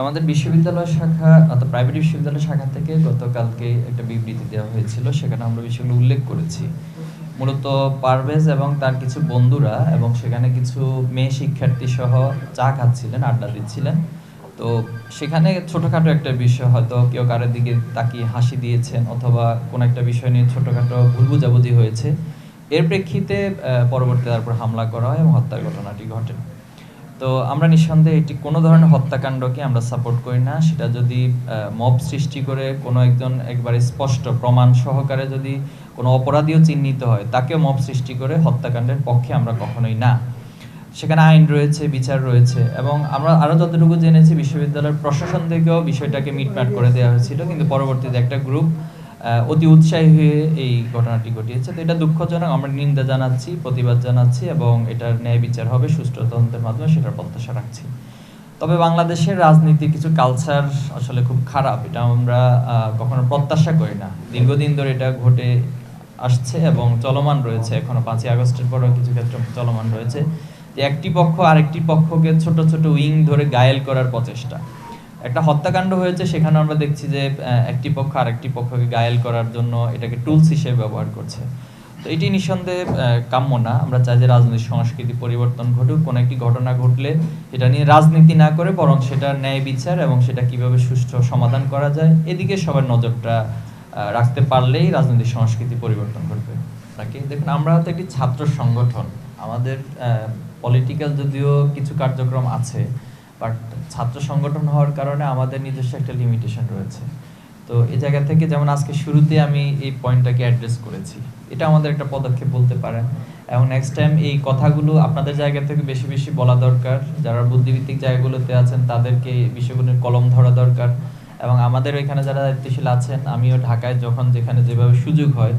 আমাদের বিশ্ববিদ্যালয় শাখা, অর্থাৎ প্রাইভেট বিশ্ববিদ্যালয় শাখা থেকে গতকালকে একটা বিবৃতি দেওয়া হয়েছিল, সেখানে আমরা বিষয়গুলো উল্লেখ করেছি। মূলত পারভেজ এবং তার কিছু বন্ধুরা এবং সেখানে কিছু মেয়ে শিক্ষার্থী সহ চা খাচ্ছিলেন, আড্ডা দিচ্ছিলেন। তো সেখানে ছোটোখাটো একটা বিষয়, হয়তো কেউ কারোর দিকে তাকিয়ে হাসি দিয়েছেন অথবা কোনো একটা বিষয় নিয়ে ছোটোখাটো ভুল বুঝাবুঝি হয়েছে। এর প্রেক্ষিতে পরবর্তী তারপর হামলা করা হয় এবং হত্যার ঘটনাটি ঘটে। তো আমরা নিঃসন্দেহে এটি কোনো ধরনের হত্যাকাণ্ডকে আমরা সাপোর্ট করি না। সেটা যদি মব সৃষ্টি করে কোনো একজন একবারে স্পষ্ট প্রমাণ সহকারে যদি কোনো অপরাধীও চিহ্নিত হয়, তাকেও মব সৃষ্টি করে হত্যাকাণ্ডের পক্ষে আমরা কখনোই না। সেখানে আইন রয়েছে, বিচার রয়েছে এবং আমরা আরও যতটুকু জেনেছি, বিশ্ববিদ্যালয়ের প্রশাসন থেকেও বিষয়টাকে মিটমাট করে দেওয়া হয়েছিল। কিন্তু পরবর্তীতে একটা গ্রুপ অতি উৎসাহী হয়ে এই ঘটনাটি ঘটিয়েছে। তো এটা দুঃখজনক, আমরা নিন্দা জানাচ্ছি, প্রতিবাদ জানাচ্ছি এবং এটার ন্যায় বিচার হবে, সুষ্ঠু তদন্তের মাধ্যমে সেটার প্রত্যাশা রাখছি। তবে বাংলাদেশের রাজনীতি কিছু কালচার আসলে খুব খারাপ, এটা আমরা কখনো প্রত্যাশা করি না। দীর্ঘদিন ধরে এটা ঘটে আসছে এবং চলমান রয়েছে। এখনও পাঁচই আগস্টের পরেও কিছু ক্ষেত্রে চলমান রয়েছে। একটি পক্ষ আরেকটি পক্ষকে ছোট ছোট উইং ধরে গায়েল করার প্রচেষ্টা। একটা হত্যাকাণ্ড হয়েছে, সেখানে আমরা দেখছি যে একটি পক্ষ আরেকটি পক্ষকে গায়েল করার জন্য এটাকে টুলস হিসেবে ব্যবহার করছে। তো এটি নিঃসন্দেহে কাম্য না। আমরা চাই যে রাজনৈতিক সংস্কৃতি পরিবর্তন ঘটুক, কোনো একটি ঘটনা ঘটলে এটা নিয়ে রাজনীতি না করে বরং সেটার ন্যায় বিচার এবং সেটা কীভাবে সুষ্ঠু সমাধান করা যায়, এদিকে সবার নজরটা রাখতে পারলেই রাজনৈতিক সংস্কৃতি পরিবর্তন ঘটবে। নাকি? দেখুন, আমরা হয়তো একটি ছাত্র সংগঠন। আমাদের পলিটিক্যাল যদিও কিছু কার্যক্রম আছে বাট ছাত্র সংগঠন হওয়ার কারণে আমাদের নিজস্ব একটা লিমিটেশন রয়েছে। তো এই জায়গা থেকে যেমন আজকে শুরুতে আমি এই পয়েন্টটাকে অ্যাড্রেস করেছি, এটা আমাদের একটা পদক্ষেপ বলতে পারেন। এবং নেক্সট টাইম এই কথাগুলো আপনাদের জায়গা থেকে বেশি বেশি বলা দরকার। যারা বুদ্ধিভিত্তিক জায়গাগুলোতে আছেন, তাদেরকে এই বিষয়গুলোর কলম ধরা দরকার। এবং আমাদের এখানে যারা দায়িত্বশীল আছেন, আমিও ঢাকায় যখন যেখানে যেভাবে সুযোগ হয়,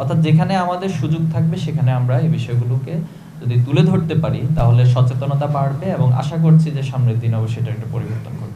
অর্থাৎ যেখানে আমাদের সুযোগ থাকবে সেখানে আমরা এই বিষয়গুলোকে যদি তুলে ধরতে পারি, তাহলে সচেতনতা বাড়বে এবং আশা করছি যে সামনের দিন অবশ্যই এটা একটা পরিবর্তন করবে